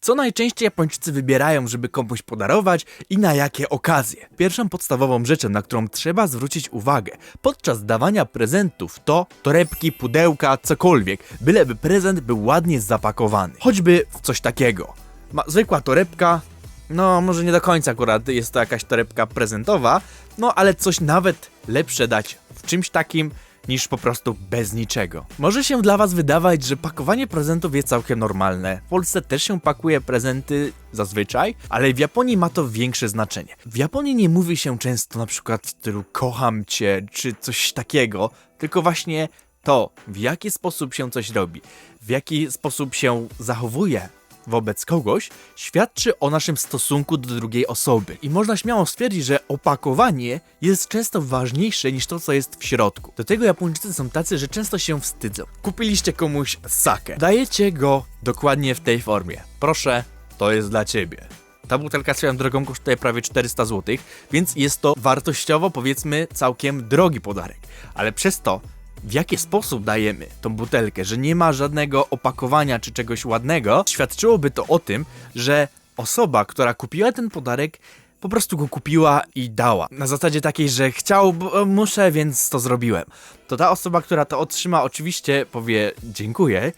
Co najczęściej Japończycy wybierają, żeby komuś podarować i na jakie okazje? Pierwszą podstawową rzeczą, na którą trzeba zwrócić uwagę podczas dawania prezentów to torebki, pudełka, cokolwiek, byleby prezent był ładnie zapakowany. Choćby w coś takiego. Ma, zwykła torebka, no może nie do końca akurat jest to jakaś torebka prezentowa, no ale coś nawet lepsze dać w czymś takim, niż po prostu bez niczego. Może się dla was wydawać, że pakowanie prezentów jest całkiem normalne. W Polsce też się pakuje prezenty zazwyczaj, ale w Japonii ma to większe znaczenie. W Japonii nie mówi się często na przykład w stylu kocham cię, czy coś takiego, tylko właśnie to, w jaki sposób się coś robi, w jaki sposób się zachowuje wobec kogoś świadczy o naszym stosunku do drugiej osoby. I można śmiało stwierdzić, że opakowanie jest często ważniejsze niż to, co jest w środku. Do tego Japończycy są tacy, że często się wstydzą. Kupiliście komuś sake. Dajecie go dokładnie w tej formie. Proszę, to jest dla ciebie. Ta butelka swoją drogą kosztuje prawie 400 zł, więc jest to wartościowo powiedzmy całkiem drogi podarek. Ale przez to w jaki sposób dajemy tą butelkę, że nie ma żadnego opakowania czy czegoś ładnego, świadczyłoby to o tym, że osoba, która kupiła ten podarek, po prostu go kupiła i dała. Na zasadzie takiej, że chciał, bo muszę, więc to zrobiłem. To ta osoba, która to otrzyma, oczywiście powie dziękuję,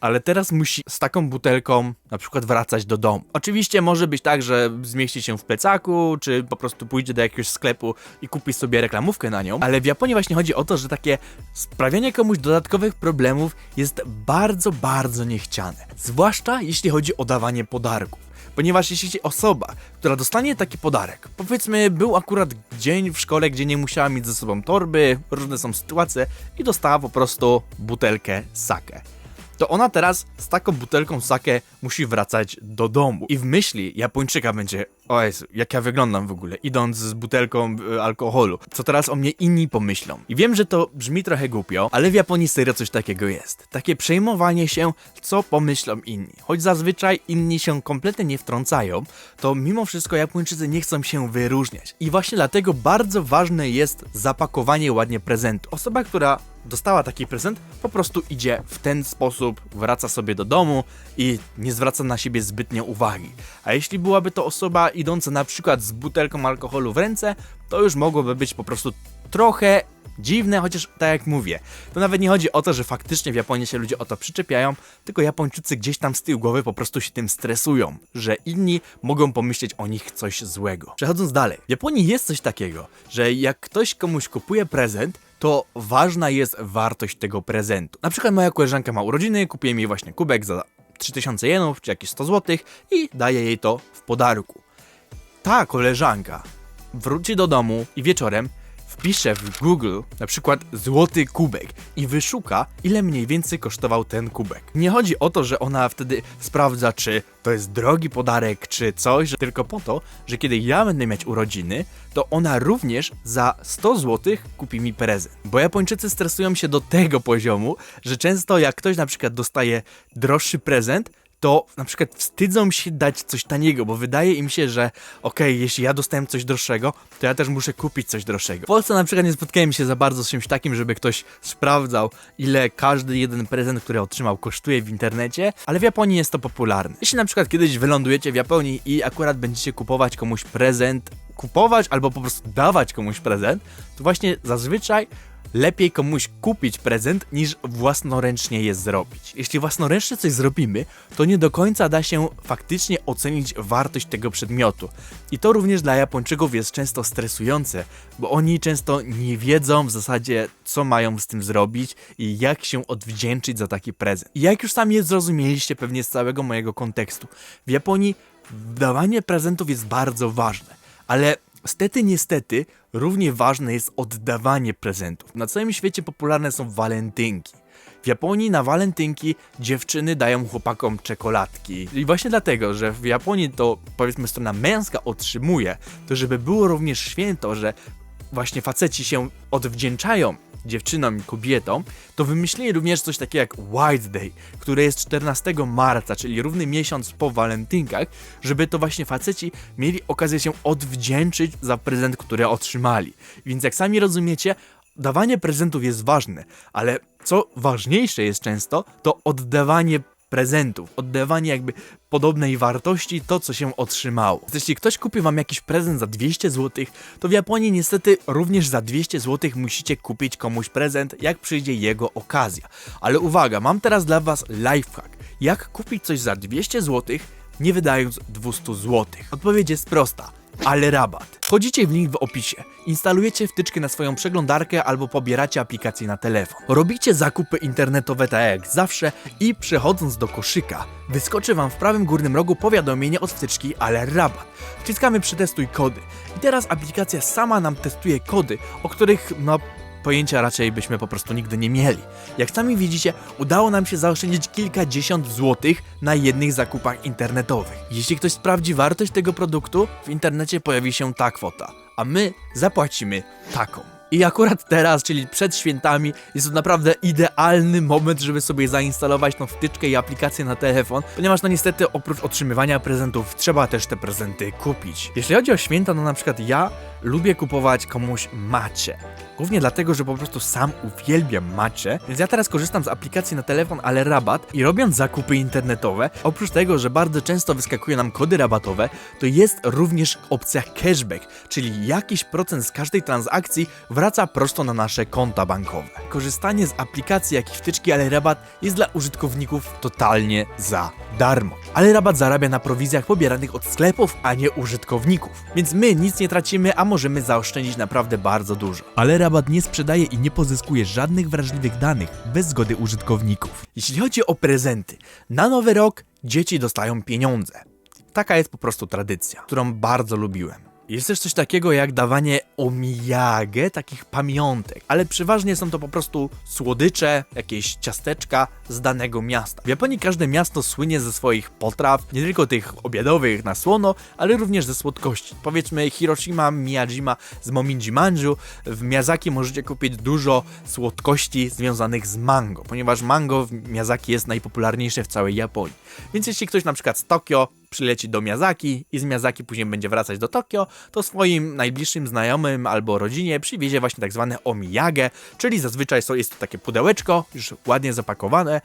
ale teraz musi z taką butelką na przykład wracać do domu. Oczywiście może być tak, że zmieści się w plecaku, czy po prostu pójdzie do jakiegoś sklepu i kupi sobie reklamówkę na nią, ale w Japonii właśnie chodzi o to, że takie sprawianie komuś dodatkowych problemów jest bardzo, bardzo niechciane. Zwłaszcza jeśli chodzi o dawanie podarków. Ponieważ jeśli osoba, która dostanie taki podarek, powiedzmy był akurat dzień w szkole, gdzie nie musiała mieć ze sobą torby, różne są sytuacje i dostała po prostu butelkę sake to ona teraz z taką butelką sake musi wracać do domu. I w myśli Japończyka będzie, o Jezu, jak ja wyglądam w ogóle, idąc z butelką y, alkoholu. Co teraz o mnie inni pomyślą? I wiem, że to brzmi trochę głupio, ale w Japonii serio coś takiego jest. Takie przejmowanie się, co pomyślą inni. Choć zazwyczaj inni się kompletnie nie wtrącają, to mimo wszystko Japończycy nie chcą się wyróżniać. I właśnie dlatego bardzo ważne jest zapakowanie ładnie prezentu. Osoba, która dostała taki prezent, po prostu idzie w ten sposób, wraca sobie do domu i nie zwraca na siebie zbytnio uwagi. A jeśli byłaby to osoba idąca na przykład z butelką alkoholu w ręce, to już mogłoby być po prostu trochę dziwne, chociaż tak jak mówię, to nawet nie chodzi o to, że faktycznie w Japonii się ludzie o to przyczepiają, tylko Japończycy gdzieś tam z tyłu głowy po prostu się tym stresują, że inni mogą pomyśleć o nich coś złego. Przechodząc dalej, w Japonii jest coś takiego, że jak ktoś komuś kupuje prezent, to ważna jest wartość tego prezentu. Na przykład moja koleżanka ma urodziny, kupiłem jej właśnie kubek za 3000 jenów, czy jakieś 100 zł i daję jej to w podarku. Ta koleżanka wróci do domu i wieczorem wpisze w Google na przykład złoty kubek i wyszuka, ile mniej więcej kosztował ten kubek. Nie chodzi o to, że ona wtedy sprawdza, czy to jest drogi podarek, czy coś, tylko po to, że kiedy ja będę mieć urodziny, to ona również za 100 zł kupi mi prezent. Bo Japończycy stresują się do tego poziomu, że często jak ktoś na przykład dostaje droższy prezent, to na przykład wstydzą się dać coś taniego, bo wydaje im się, że okej, okay, jeśli ja dostałem coś droższego, to ja też muszę kupić coś droższego. W Polsce na przykład nie spotkałem się za bardzo z czymś takim, żeby ktoś sprawdzał, ile każdy jeden prezent, który otrzymał, kosztuje w internecie, ale w Japonii jest to popularne. Jeśli na przykład kiedyś wylądujecie w Japonii i akurat będziecie kupować komuś prezent, kupować albo po prostu dawać komuś prezent, to właśnie zazwyczaj lepiej komuś kupić prezent niż własnoręcznie je zrobić. Jeśli własnoręcznie coś zrobimy, to nie do końca da się faktycznie ocenić wartość tego przedmiotu. I to również dla Japończyków jest często stresujące, bo oni często nie wiedzą w zasadzie, co mają z tym zrobić i jak się odwdzięczyć za taki prezent. I jak już sami zrozumieliście pewnie z całego mojego kontekstu, w Japonii dawanie prezentów jest bardzo ważne, ale Stety, niestety, równie ważne jest oddawanie prezentów. Na całym świecie popularne są walentynki. W Japonii na walentynki dziewczyny dają chłopakom czekoladki. I właśnie dlatego, że w Japonii to powiedzmy strona męska otrzymuje, to żeby było również święto, że właśnie faceci się odwdzięczają dziewczynom i kobietom, to wymyślili również coś takiego jak White Day, które jest 14 marca, czyli równy miesiąc po walentynkach, żeby to właśnie faceci mieli okazję się odwdzięczyć za prezent, który otrzymali. Więc jak sami rozumiecie, dawanie prezentów jest ważne, ale co ważniejsze jest często, to oddawanie prezentów, oddawanie jakby podobnej wartości to, co się otrzymało. Jeśli ktoś kupi wam jakiś prezent za 200 zł, to w Japonii niestety również za 200 zł musicie kupić komuś prezent, jak przyjdzie jego okazja. Ale uwaga, mam teraz dla was lifehack. Jak kupić coś za 200 zł, nie wydając 200 zł? Odpowiedź jest prosta ale rabat. Wchodzicie w link w opisie, instalujecie wtyczkę na swoją przeglądarkę albo pobieracie aplikację na telefon. Robicie zakupy internetowe tak jak zawsze i przechodząc do koszyka, wyskoczy wam w prawym górnym rogu powiadomienie od wtyczki ale rabat. Wciskamy przetestuj kody i teraz aplikacja sama nam testuje kody, o których no pojęcia raczej byśmy po prostu nigdy nie mieli. Jak sami widzicie, udało nam się zaoszczędzić kilkadziesiąt złotych na jednych zakupach internetowych. Jeśli ktoś sprawdzi wartość tego produktu, w internecie pojawi się ta kwota, a my zapłacimy taką. I akurat teraz, czyli przed świętami, jest to naprawdę idealny moment, żeby sobie zainstalować tą wtyczkę i aplikację na telefon, ponieważ no niestety oprócz otrzymywania prezentów trzeba też te prezenty kupić. Jeśli chodzi o święta, no na przykład ja lubię kupować komuś macie. Głównie dlatego, że po prostu sam uwielbiam macie, więc ja teraz korzystam z aplikacji na telefon, ale rabat i robiąc zakupy internetowe, oprócz tego, że bardzo często wyskakuje nam kody rabatowe, to jest również opcja cashback, czyli jakiś procent z każdej transakcji wraca prosto na nasze konta bankowe. Korzystanie z aplikacji jak i wtyczki ale rabat jest dla użytkowników totalnie za darmo. Ale rabat zarabia na prowizjach pobieranych od sklepów, a nie użytkowników. Więc my nic nie tracimy, a możemy zaoszczędzić naprawdę bardzo dużo. Ale rabat nie sprzedaje i nie pozyskuje żadnych wrażliwych danych bez zgody użytkowników. Jeśli chodzi o prezenty, na nowy rok dzieci dostają pieniądze. Taka jest po prostu tradycja, którą bardzo lubiłem. Jest też coś takiego jak dawanie omiyage, takich pamiątek, ale przeważnie są to po prostu słodycze, jakieś ciasteczka z danego miasta. W Japonii każde miasto słynie ze swoich potraw, nie tylko tych obiadowych na słono, ale również ze słodkości. Powiedzmy Hiroshima, Miyajima z Momiji Manju. W Miyazaki możecie kupić dużo słodkości związanych z mango, ponieważ mango w Miyazaki jest najpopularniejsze w całej Japonii. Więc jeśli ktoś na przykład z Tokio przyleci do Miyazaki i z Miyazaki później będzie wracać do Tokio, to swoim najbliższym znajomym albo rodzinie przywiezie właśnie tak zwane omiyage, czyli zazwyczaj jest to takie pudełeczko, już ładnie zapakowane,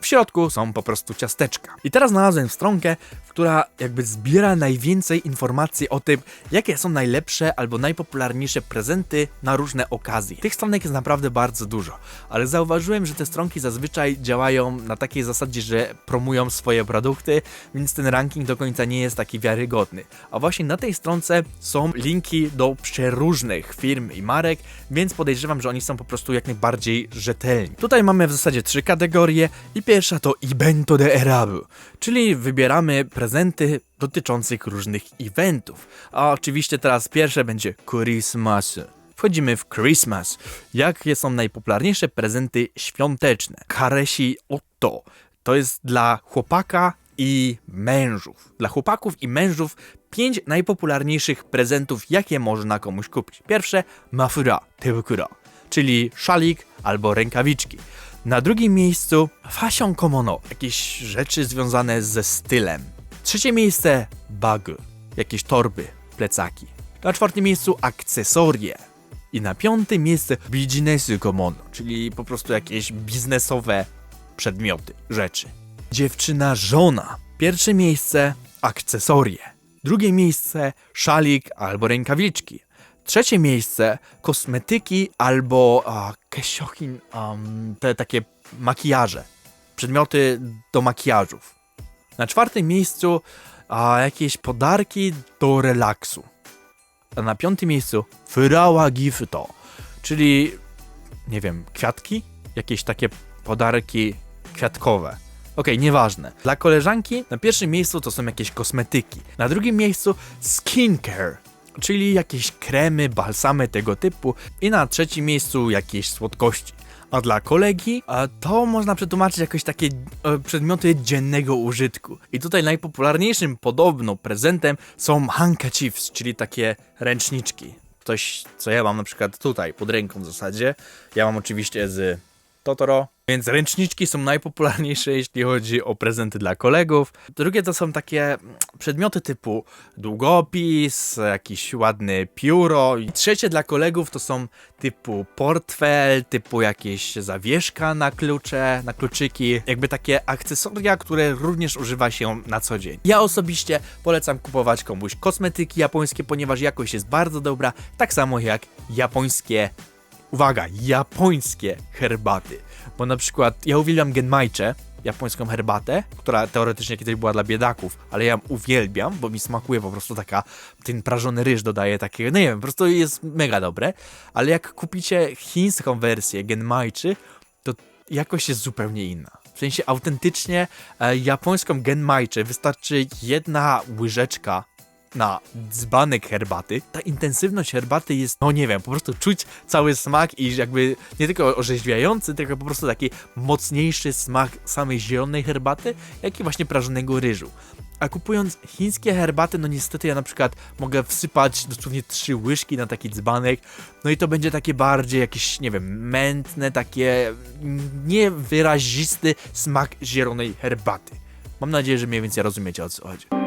w środku są po prostu ciasteczka. I teraz znalazłem stronkę, która jakby zbiera najwięcej informacji o tym, jakie są najlepsze albo najpopularniejsze prezenty na różne okazje. Tych stronek jest naprawdę bardzo dużo, ale zauważyłem, że te stronki zazwyczaj działają na takiej zasadzie, że promują swoje produkty, więc ten ranking do końca nie jest taki wiarygodny. A właśnie na tej stronce są linki do przeróżnych firm i marek, więc podejrzewam, że oni są po prostu jak najbardziej rzetelni. Tutaj mamy w zasadzie trzy kategorie i pierwsza to Ibento de Erabu, czyli wybieramy prezenty dotyczących różnych eventów. A oczywiście teraz pierwsze będzie Christmas. Wchodzimy w Christmas. Jakie są najpopularniejsze prezenty świąteczne? Karesi Otto. To jest dla chłopaka i mężów. Dla chłopaków i mężów pięć najpopularniejszych prezentów, jakie można komuś kupić. Pierwsze, mafura, tebukuro, czyli szalik albo rękawiczki. Na drugim miejscu fashion komono, jakieś rzeczy związane ze stylem. Trzecie miejsce, bag, jakieś torby, plecaki. Na czwartym miejscu akcesorie. I na piątym miejsce biznesu komono, czyli po prostu jakieś biznesowe przedmioty, rzeczy. Dziewczyna żona. Pierwsze miejsce akcesorie. Drugie miejsce szalik albo rękawiczki. Trzecie miejsce kosmetyki albo a, keshokin, um, te takie makijaże. Przedmioty do makijażów. Na czwartym miejscu a, jakieś podarki do relaksu. A na piątym miejscu Furała Gifto, czyli nie wiem, kwiatki? Jakieś takie podarki kwiatkowe. Okej, nieważne. Dla koleżanki na pierwszym miejscu to są jakieś kosmetyki. Na drugim miejscu skincare, czyli jakieś kremy, balsamy tego typu. I na trzecim miejscu jakieś słodkości. A dla kolegi to można przetłumaczyć jakoś takie e, przedmioty dziennego użytku. I tutaj najpopularniejszym podobno prezentem są handkerchiefs, czyli takie ręczniczki. Coś, co ja mam na przykład tutaj pod ręką w zasadzie. Ja mam oczywiście z Totoro. Więc ręczniczki są najpopularniejsze, jeśli chodzi o prezenty dla kolegów. Drugie to są takie przedmioty typu długopis, jakiś ładny pióro. I trzecie dla kolegów to są typu portfel, typu jakieś zawieszka na klucze, na kluczyki, jakby takie akcesoria, które również używa się na co dzień. Ja osobiście polecam kupować komuś kosmetyki japońskie, ponieważ jakość jest bardzo dobra, tak samo jak japońskie uwaga, japońskie herbaty. Bo na przykład ja uwielbiam genmaicze, japońską herbatę, która teoretycznie kiedyś była dla biedaków, ale ja ją uwielbiam, bo mi smakuje po prostu taka, ten prażony ryż dodaje takiego, no nie wiem, po prostu jest mega dobre, ale jak kupicie chińską wersję genmaiczy, to jakość jest zupełnie inna. W sensie autentycznie e, japońską genmaiczę wystarczy jedna łyżeczka na dzbanek herbaty. Ta intensywność herbaty jest, no nie wiem, po prostu czuć cały smak i jakby nie tylko orzeźwiający, tylko po prostu taki mocniejszy smak samej zielonej herbaty, jak i właśnie prażonego ryżu. A kupując chińskie herbaty, no niestety ja na przykład mogę wsypać dosłownie trzy łyżki na taki dzbanek, no i to będzie takie bardziej jakieś, nie wiem, mętne, takie niewyrazisty smak zielonej herbaty. Mam nadzieję, że mniej więcej rozumiecie o co chodzi.